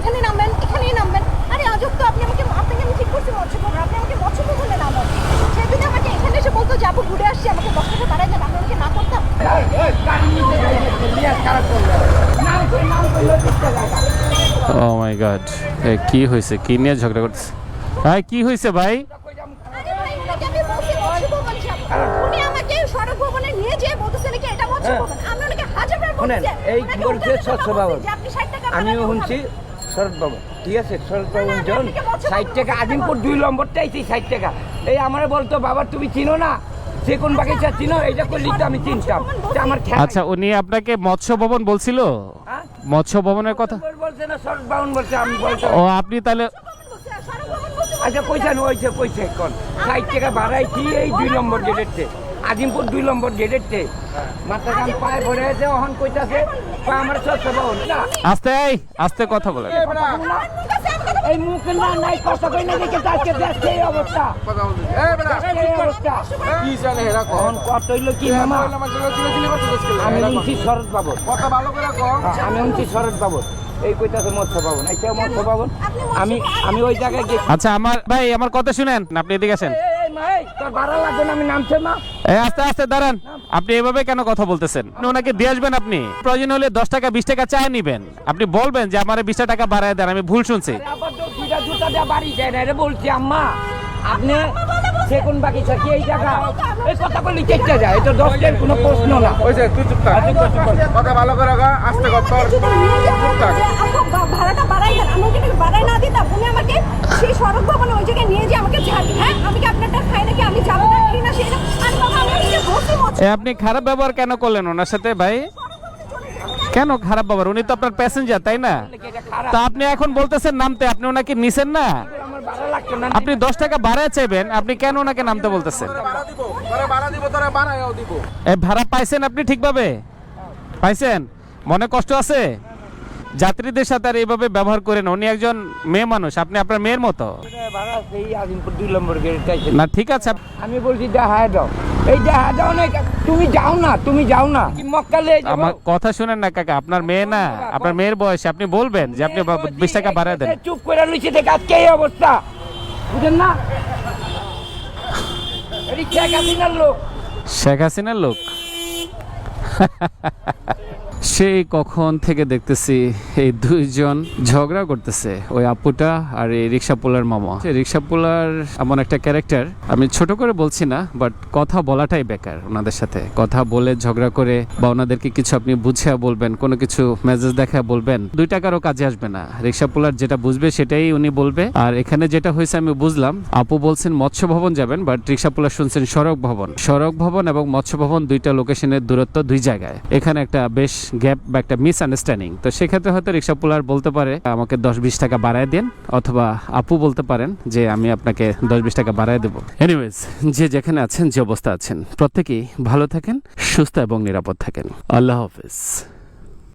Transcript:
এখানে নামবেন এখানেই নামবেন। আরে অযোগ তো আপনি আমাকে আপনাকে আমি ঠিক করছি মৎস্য ভবন আপনি আমাকে মৎস্য ভবনে নামান সে যদি আমাকে এখানে এসে বলতো যে ঘুরে আসছি আমাকে দশ টাকা বাড়াই আমি আমাকে না করতাম। ও মাই গড কি হয়েছে? কি নিয়ে ঝগড়া করতেছে? ভাই কি হয়েছে ভাই? আরে আমি বলছি মৎস্য ভবন যাব। উনি আমাকে সড়ক ভবনে নিয়ে যেয়ে বলতেছে নাকি এটা মৎস্য ভবন। আমি ওনাকে হাজারবার শোনেন, বলছি, এই ওনাকে বলছে উল্টাপাল্টা স্বচ্ছ কথা ভবন। বলছি যে আপনি 60 টাকা আমিও শুনছি শরৎ বাবু ঠিক আছে শরৎ বাবু না, না, জন? ষাট টাকা আজিমপুর দুই নম্বরটা এই ষাট টাকা এই আমার বলতো বাবা তুমি চিনো না সে কোন বাগিচা চিনো এইটা করলি তো আমি চিনতাম যে আমার খেলা আচ্ছা উনি আপনাকে মৎস্য ভবন বলছিল হ্যাঁ? মৎস্য ভবনের কথা বলছে না শরৎ বাবন বলছে আমি বলছি ও আপনি তাহলে ভবন আচ্ছা পয়সা হয়েছে পয়সা কোন ষাট টাকা বাড়াইছি এই দুই নম্বর গেটের আজিমপুর দুই নম্বর গেটের মাথা কান পায়ে ভরে আছে ওহন কইতাছে কয় আমার স্বচ্ছ বাবন না। আস্তে আস্তে কথা আমি এই মুখ না নাই কষ্ট কই না দেখে আজকে দেশ এই অবস্থা। এই অবস্থা। এখন কত হইল কি মামা? আমি শুনছি শরৎ বাবু আমি শুনছি শরৎ বাবু এই কইতাছে মৎস্য পাবন এই মৎস্য পাবন আমি আমি ওই জায়গায় গেছি আচ্ছা আমার ভাই আমার কথা শুনেন। আপনি এদিকে আসেন। এই, এই, মা, এই, তোর ভাড়া লাগবে না আমি নামছে না। এই আস্তে আস্তে দাঁড়ান। আপনি এভাবে কেন কথা বলতেছেন? ওনাকে দিয়ে আসবেন আপনি। প্রয়োজন হলে দশ টাকা বিশ টাকা চায় নিবেন। আপনি বলবেন যে আমার বিশ টাকা বাড়ায় দেন আমি ভুল শুনছি। আবার তো দুইটা জুতা দিয়ে বাড়ি যায় না রে বলছি আম্মা। আপনি সে কোন কি এই জায়গা। এই কথা বললি চেষ্টা যায়। এটা দশটার কোনো প্রশ্ন না। ওইসে তুই চুপ থাক। কথা ভালো করে কর, আস্তে কর নিয়ে চুপ থাক। যে ভাড়াটা বাড়াই দেন আমি বাড়াই না দিতাম উনি আমাকে সেই সড়ক ভবনে ওই জায়গায় নিয়ে যেয়ে আমাকে আপনি খারাপ ব্যবহার কেন করলেন ওনার সাথে ভাই? কেন খারাপ ব্যবহার? উনি তো আপনার প্যাসেঞ্জার তাই না? তা আপনি এখন বলতেছেন নামতে আপনি ওনাকে নিছেন না? ভাড়া আপনি দশ টাকা ভাড়ায় চাইবেন আপনি কেন ওনাকে নামতে বলতেছেন? ভাড়া ভাড়া ভাড়া পাইছেন আপনি ঠিকভাবে? পাইছেন? মনে কষ্ট আছে? যাত্রীদের সাথে আর এইভাবে ব্যবহার করেন উনি একজন মেয়ে মানুষ আপনি আপনার মেয়ের মতো। ভাড়া না ঠিক আছে। আমি বলছি দেখা দাও। এই দেখা দাও তুমি যাও না তুমি যাও না। মক্কালে আমার কথা শুনেন না কাকা আপনার মেয়ে না আপনার মেয়ের বয়সে আপনি বলবেন যে আপনি বিশ টাকা বাড়ায় দেন। চুপ করে দেখে আজকে এই অবস্থা। বুঝেন না? শেখ হাসিনার লোক। শেখ হাসিনার লোক? সেই কখন থেকে দেখতেছি এই দুইজন ঝগড়া করতেছে, ওই আপুটা আর এই রিক্সা পোলার মামা। রিক্সা পোলার এমন একটা ক্যারেক্টার, আমি ছোট করে বলছি না বাট কথা বলাটাই বেকার ওনাদের সাথে। কথা বলে ঝগড়া করে বা ওনাদেরকে কিছু আপনি বুঝিয়া বলবেন, কোনো কিছু মেসেজ দেখা বলবেন, দুই টাকারও কাজে আসবে না। রিক্সা পোলার যেটা বুঝবে সেটাই উনি বলবে। আর এখানে যেটা হয়েছে আমি বুঝলাম, আপু বলছেন মৎস্য ভবন যাবেন বাট রিক্সা পোলার শুনছেন সড়ক ভবন। সড়ক ভবন এবং মৎস্য ভবন দুইটা লোকেশনের দূরত্ব দুই জায়গায়। এখানে একটা বেশ গ্যাপ বা একটা মিস আন্ডারস্ট্যান্ডিং তো সেক্ষেত্রে হয়তো রিক্সা পোলার বলতে পারে, আমাকে দশ বিশ টাকা বাড়ায় দেন, অথবা আপু বলতে পারেন যে, আমি আপনাকে দশ বিশ টাকা বাড়ায় দেবো। এনিওয়েজ যে যেখানে আছেন, যে অবস্থা আছেন, প্রত্যেকেই ভালো থাকেন, সুস্থ এবং নিরাপদ থাকেন। আল্লাহ হাফিজ।